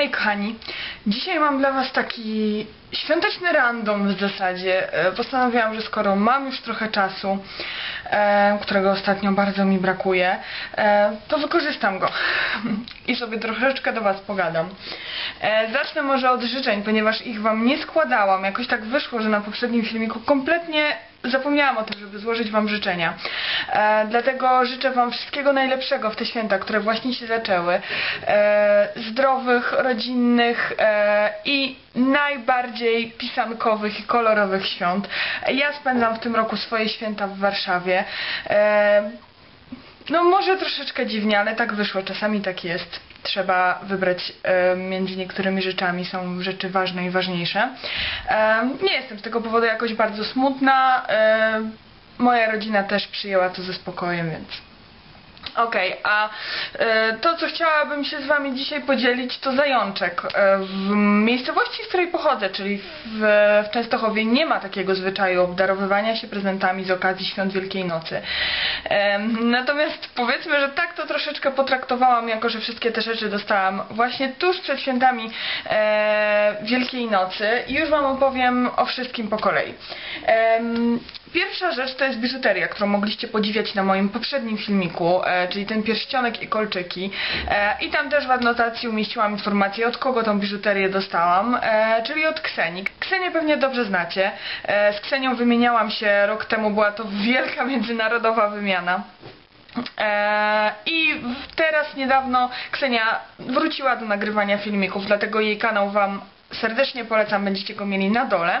Hej kochani, dzisiaj mam dla was taki świąteczny random w zasadzie. E, Postanowiłam, że skoro mam już trochę czasu, e, którego ostatnio bardzo mi brakuje, e, to wykorzystam go i sobie troszeczkę do was pogadam. Zacznę może od życzeń, ponieważ ich wam nie składałam. Jakoś tak wyszło, że na poprzednim filmiku kompletnie zapomniałam o tym, żeby złożyć Wam życzenia. Dlatego życzę Wam wszystkiego najlepszego w te święta, które właśnie się zaczęły. Zdrowych, rodzinnych i najbardziej pisankowych i kolorowych świąt. Ja spędzam w tym roku swoje święta w Warszawie. E, no może troszeczkę dziwnie, ale tak wyszło, czasami tak jest. Trzeba wybrać e, między niektórymi rzeczami, są rzeczy ważne i ważniejsze. E, nie jestem z tego powodu jakoś bardzo smutna. Moja rodzina też przyjęła to ze spokojem, więc Okej, a e, to, co chciałabym się z Wami dzisiaj podzielić, to zajączek. E, w miejscowości, z której pochodzę, czyli w, w Częstochowie, nie ma takiego zwyczaju obdarowywania się prezentami z okazji Świąt Wielkiej Nocy. E, natomiast powiedzmy, że tak to troszeczkę potraktowałam, jako że wszystkie te rzeczy dostałam właśnie tuż przed świętami Wielkiej Nocy i już Wam opowiem o wszystkim po kolei. Pierwsza rzecz to jest biżuteria, którą mogliście podziwiać na moim poprzednim filmiku, czyli ten pierścionek i kolczyki. E, I tam też w adnotacji umieściłam informację, od kogo tą biżuterię dostałam, e, czyli od Kseni. Ksenię pewnie dobrze znacie. E, z Ksenią wymieniałam się rok temu, była to wielka międzynarodowa wymiana. E, I teraz niedawno Ksenia wróciła do nagrywania filmików, dlatego jej kanał Wam serdecznie polecam, będziecie go mieli na dole.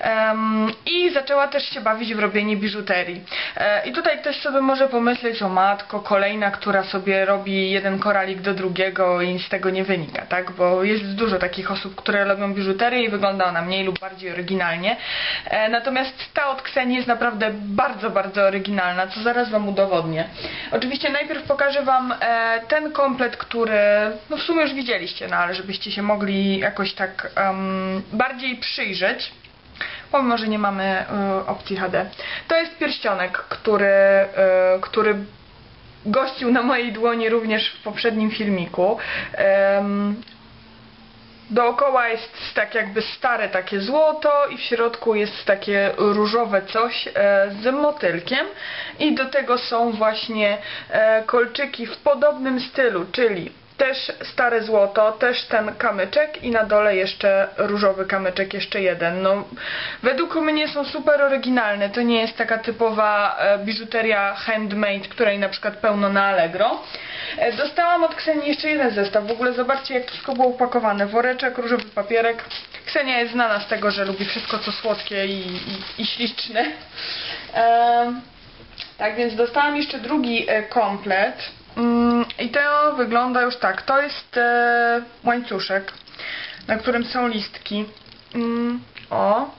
Em, I zaczęła też się bawić w robienie biżuterii. E, I tutaj ktoś sobie może pomyśleć, o matko, kolejna, która sobie robi jeden koralik do drugiego i z tego nie wynika, tak? Bo jest dużo takich osób, które robią biżuterię i wygląda ona mniej lub bardziej oryginalnie. E, Natomiast ta od Ksenii jest naprawdę bardzo, bardzo oryginalna, co zaraz Wam udowodnię. Oczywiście najpierw pokażę Wam e, ten komplet, który no w sumie już widzieliście, no ale żebyście się mogli jakoś tak em, bardziej przyjrzeć. Pomimo, że nie mamy y, opcji HD. To jest pierścionek, który, y, który gościł na mojej dłoni również w poprzednim filmiku. Em, Dookoła jest tak jakby stare takie złoto i w środku jest takie różowe coś e, z motylkiem i do tego są właśnie e, kolczyki w podobnym stylu, czyli też stare złoto, też ten kamyczek i na dole jeszcze różowy kamyczek, jeszcze jeden. No, według mnie są super oryginalne. To nie jest taka typowa e, biżuteria handmade, której na przykład pełno na Allegro. E, Dostałam od Ksenii jeszcze jeden zestaw. W ogóle zobaczcie, jak to wszystko było upakowane. Woreczek, różowy papierek. Ksenia jest znana z tego, że lubi wszystko, co słodkie i, i, i śliczne. Tak więc dostałam jeszcze drugi e, komplet. I to wygląda już tak. To jest e, łańcuszek, na którym są listki. Mm, o.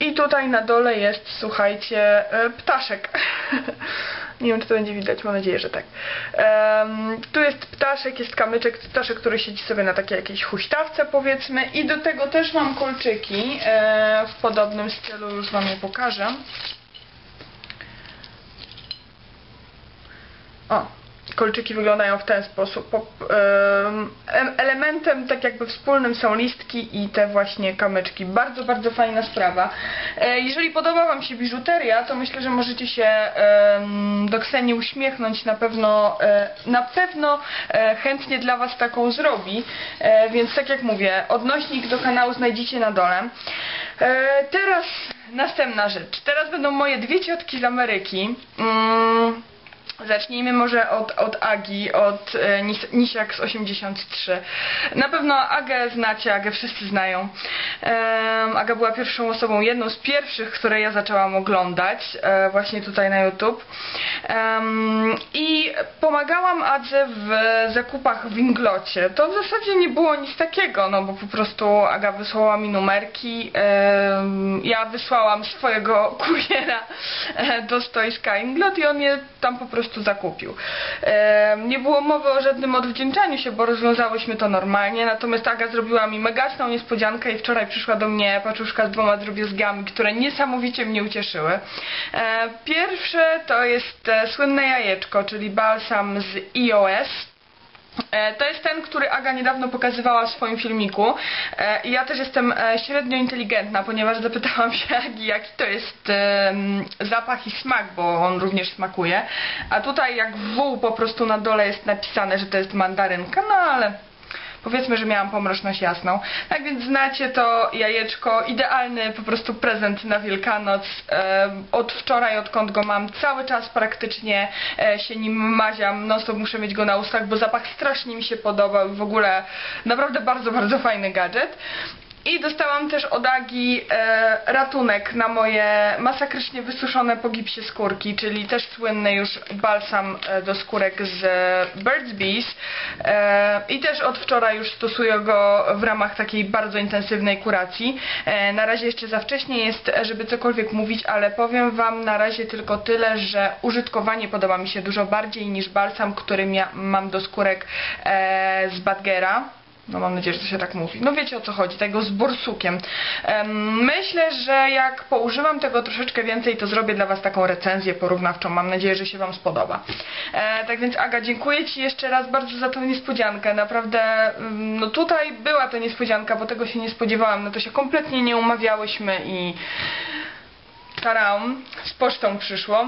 I tutaj na dole jest, słuchajcie, e, ptaszek. Nie wiem, czy to będzie widać, mam nadzieję, że tak. Em, tu jest ptaszek, jest kamyczek, ptaszek, który siedzi sobie na takiej jakiejś huśtawce, powiedzmy. I do tego też mam kolczyki e, w podobnym stylu, już Wam je pokażę. O, kolczyki wyglądają w ten sposób. Po, em, em, elementem tak jakby wspólnym są listki i te właśnie kamyczki. Bardzo, bardzo fajna sprawa. E, jeżeli podoba Wam się biżuteria, to myślę, że możecie się do Ksenii uśmiechnąć. Na pewno, e, na pewno e, chętnie dla Was taką zrobi. Więc tak jak mówię, odnośnik do kanału znajdziecie na dole. Teraz następna rzecz. Teraz będą moje dwie ciotki z Ameryki. Zacznijmy może od, od Agi, od e, Nis- Nisiak z 83. Na pewno Agę znacie, Agę wszyscy znają. Aga była pierwszą osobą, jedną z pierwszych, które ja zaczęłam oglądać e, właśnie tutaj na YouTube. I pomagałam Adze w zakupach w Inglocie. To w zasadzie nie było nic takiego, no bo po prostu Aga wysłała mi numerki, ja wysłałam swojego kuriera e, do stoiska Inglot i on je tam po prostu zakupił. Em, Nie było mowy o żadnym odwdzięczaniu się, bo rozwiązałyśmy to normalnie, natomiast Aga zrobiła mi megaczną niespodziankę i wczoraj przyszła do mnie paczuszka z dwoma drobiazgami, które niesamowicie mnie ucieszyły. E, Pierwsze to jest e, słynne jajeczko, czyli balsam z EOS. E, To jest ten, który Aga niedawno pokazywała w swoim filmiku. E, ja też jestem e, średnio inteligentna, ponieważ zapytałam się Agi, jaki to jest zapach i smak, bo on również smakuje. A tutaj jak w po prostu na dole jest napisane, że to jest mandarynka, no ale powiedzmy, że miałam pomroczność jasną. Tak więc znacie to jajeczko, idealny po prostu prezent na Wielkanoc. E, od wczoraj, odkąd go mam, cały czas praktycznie e, się nim maziam. No stop muszę mieć go na ustach, bo zapach strasznie mi się podobał w ogóle naprawdę bardzo, bardzo fajny gadżet. I dostałam też od Agi e, ratunek na moje masakrycznie wysuszone po gipsie skórki, czyli też słynny już balsam e, do skórek z e, Birds Bees. E, I też od wczoraj już stosuję go w ramach takiej bardzo intensywnej kuracji. E, na razie jeszcze za wcześnie jest, żeby cokolwiek mówić, ale powiem Wam na razie tylko tyle, że użytkowanie podoba mi się dużo bardziej niż balsam, który mia- mam do skórek e, z Badgera. No mam nadzieję, że to się tak mówi. No wiecie o co chodzi, tego z borsukiem. Em, myślę, że jak poużywam tego troszeczkę więcej, to zrobię dla Was taką recenzję porównawczą. Mam nadzieję, że się Wam spodoba. E, tak więc Aga, dziękuję Ci jeszcze raz bardzo za tą niespodziankę. Naprawdę, no tutaj była to niespodzianka, bo tego się nie spodziewałam. No to się kompletnie nie umawiałyśmy i taram, z pocztą przyszło.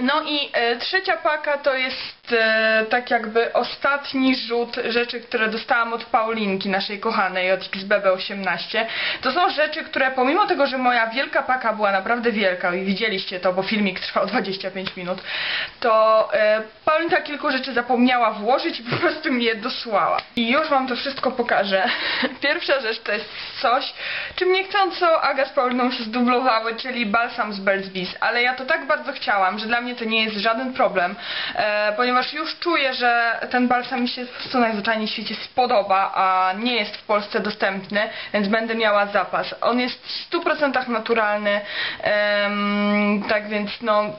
No i e, trzecia paka to jest e, tak jakby ostatni rzut rzeczy, które dostałam od Paulinki, naszej kochanej, od XBB18. To są rzeczy, które pomimo tego, że moja wielka paka była naprawdę wielka i widzieliście to, bo filmik trwał 25 minut, to e, Paulinka kilku rzeczy zapomniała włożyć i po prostu mi je dosłała. I już wam to wszystko pokażę. Pierwsza rzecz to jest coś, czym niechcąco Aga z Pauliną się zdublowały, czyli balsam z Birds Bees, ale ja to tak bardzo chciałam, że dla mnie to nie jest żaden problem, e, ponieważ już czuję, że ten balsam mi się po prostu najzwyczajniej w świecie spodoba, a nie jest w Polsce dostępny, więc będę miała zapas. On jest w 100% naturalny, em, tak więc no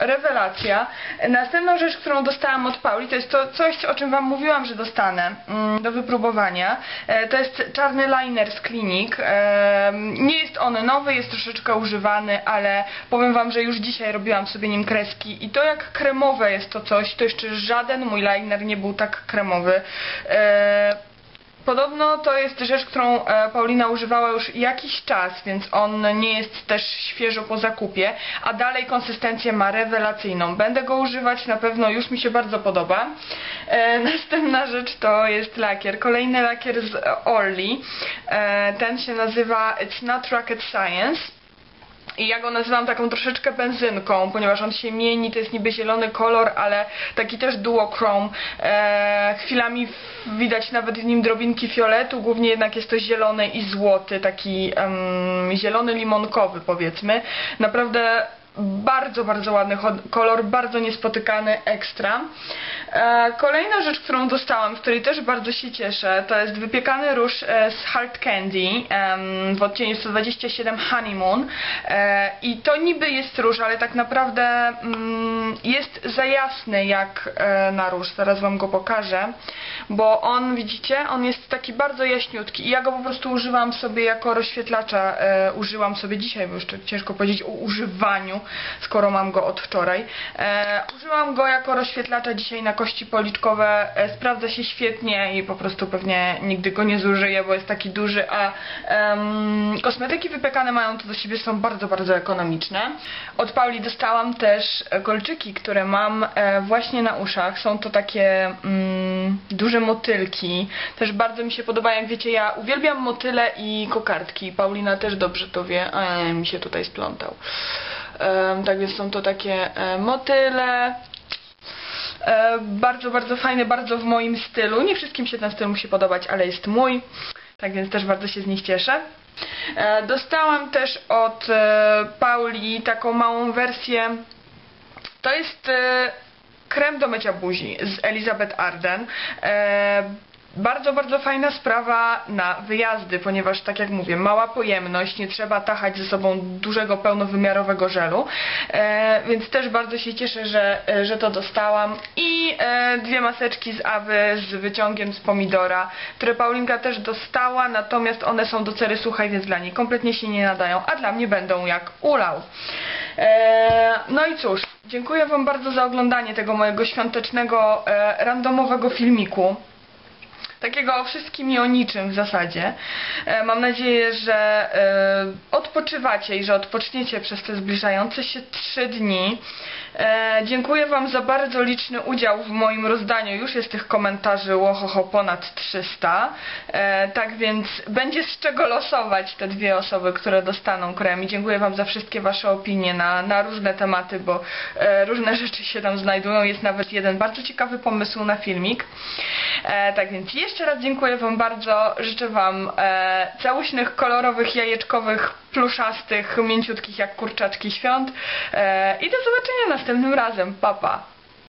rewelacja. Następną rzecz, którą dostałam od Pauli, to jest to coś, o czym Wam mówiłam, że dostanę mm, do wypróbowania. E, To jest czarny liner z Clinic. E, Nie jest on nowy, jest troszeczkę używany, ale powiem Wam, że już dzisiaj robiłam sobie nim kreski i to jak kremowe jest to coś, to jeszcze żaden mój liner nie był tak kremowy. Podobno to jest rzecz, którą e, Paulina używała już jakiś czas, więc on nie jest też świeżo po zakupie, a dalej konsystencję ma rewelacyjną. Będę go używać, na pewno już mi się bardzo podoba. E, następna rzecz to jest lakier. Kolejny lakier z Orly. E, ten się nazywa It's Not Rocket Science. I ja go nazywam taką troszeczkę benzynką, ponieważ on się mieni, to jest niby zielony kolor, ale taki też duochrome. E, chwilami widać nawet w nim drobinki fioletu, głównie jednak jest to zielony i złoty, taki em, zielony limonkowy powiedzmy. Naprawdę bardzo, bardzo ładny kolor, bardzo niespotykany, ekstra. E, kolejna rzecz, którą dostałam, z której też bardzo się cieszę, to jest wypiekany róż e, z Hard Candy w odcieniu 127 Honeymoon. E, I to niby jest róż, ale tak naprawdę mm, jest za jasny jak na róż. Zaraz Wam go pokażę, bo on, widzicie, on jest taki bardzo jaśniutki i ja go po prostu używam sobie jako rozświetlacza. Użyłam sobie dzisiaj, bo jeszcze ciężko powiedzieć o używaniu, skoro mam go od wczoraj. E, użyłam go jako rozświetlacza dzisiaj na kości policzkowe. E, sprawdza się świetnie i po prostu pewnie nigdy go nie zużyję, bo jest taki duży, a kosmetyki wypiekane mają to do siebie, są bardzo, bardzo ekonomiczne. Od Pauli dostałam też kolczyki, które mam e, właśnie na uszach. Są to takie mm, duże motylki. Też bardzo mi się podobają. Jak wiecie, ja uwielbiam motyle i kokardki. Paulina też dobrze to wie. A, mi się tutaj splątał. Tak więc są to takie e, motyle. E, bardzo, bardzo fajne, bardzo w moim stylu. Nie wszystkim się ten styl musi podobać, ale jest mój. Tak więc też bardzo się z nich cieszę. E, dostałam też od Pauli taką małą wersję. To jest krem do mycia buzi z Elizabeth Arden. Bardzo, bardzo fajna sprawa na wyjazdy, ponieważ tak jak mówię, mała pojemność, nie trzeba tachać ze sobą dużego, pełnowymiarowego żelu, e, więc też bardzo się cieszę, że, e, że to dostałam i e, dwie maseczki z Awy z wyciągiem z pomidora, które Paulinka też dostała, natomiast one są do cery suchej, więc dla niej kompletnie się nie nadają, a dla mnie będą jak ulał. E, no i cóż, dziękuję Wam bardzo za oglądanie tego mojego świątecznego, e, randomowego filmiku. Takiego o wszystkim i o niczym w zasadzie. E, mam nadzieję, że e, odpoczywacie i że odpoczniecie przez te zbliżające się trzy dni. E, dziękuję Wam za bardzo liczny udział w moim rozdaniu. Już jest tych komentarzy łohoho ponad 300. E, tak więc będzie z czego losować te dwie osoby, które dostaną krem. I dziękuję Wam za wszystkie Wasze opinie na, na różne tematy, bo różne rzeczy się tam znajdują. Jest nawet jeden bardzo ciekawy pomysł na filmik. Tak więc jeszcze raz dziękuję Wam bardzo. Życzę Wam e, kolorowych, jajeczkowych, pluszastych, mięciutkich jak kurczaczki świąt. E, I do zobaczenia następnym razem. Pa, pa.